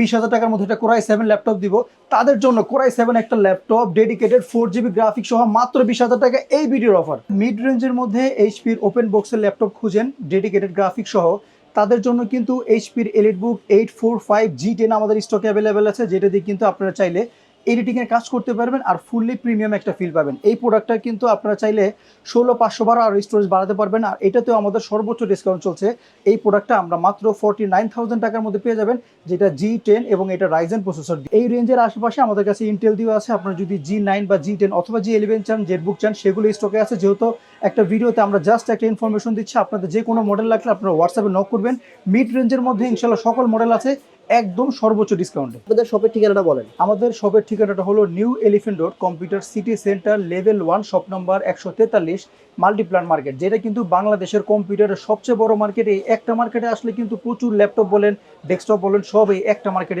বিশ হাজার টাকার মধ্যে একটা কোরাই সেভেন ল্যাপটপ দিব। তাদের জন্য কোরাই সেভেন একটা laptop dedicated four GB graphic সহ মাত্র বিশ হাজার টাকা এই ভিডিওর অফার মিড রেঞ্জের মধ্যে এইচপির ওপেন বক্সের ল্যাপটপ খুঁজেন ডেডিকেটেড গ্রাফিক সহ। তাদের জন্য কিন্তু এইচপির elite book eight four five G ten আমাদের স্টকে অ্যাভেলেবেল আছে, যেটা দিয়ে কিন্তু আপনারা চাইলে এডিটিং এর কাজ করতে পারবেন আর ফুললি প্রিমিয়াম একটা ফিল পাবেন। এই প্রোডাক্টটা কিন্তু আপনারা চাইলে ষোলো, পাঁচশো বারো আর স্টোরেজ বাড়াতে পারবেন আর এটাতেও আমাদের সর্বোচ্চ ডিসকাউন্ট চলছে। এই প্রোডাক্টটা আমরা মাত্র ফর্টি নাইন থাউজেন্ড টাকার মধ্যে পেয়ে যাবেন, যেটা জি টেন এবং এটা রাইজেন প্রসেসর এই রেঞ্জের আশেপাশে আমাদের কাছে ইন্টেল দিও আছে। আপনারা যদি জি নাইন বা জি টেন অথবা জি ইলেভেন চান জেটবুক চান, সেগুলো স্টকে আছে। যেহেতু একটা ভিডিওতে আমরা জাস্ট একটা ইনফরমেশন দিচ্ছি। আপনাদের যে কোনো মডেল লাগলে আপনারা হোয়াটসঅ্যাপে নক করবেন। মিড রেঞ্জের মধ্যে ইনশাল্লাহ সকল মডেল আছে একদম সর্বোচ্চ ডিসকাউন্টে আপনাদের শপের ঠিকানাটা বলেন। আমাদের শপের ঠিকানাটা হলো new elephant road computer city centre level one shop number একশো তেতাল্লিশ মাল্টিপ্লান মার্কেট যেটা কিন্তু বাংলাদেশের কম্পিউটারের সবচেয়ে বড় মার্কেট এই একটা মার্কেটে আসলে কিন্তু প্রচুর ল্যাপটপ বলেন ডেস্কটপ বলেন সব এই একটা মার্কেটে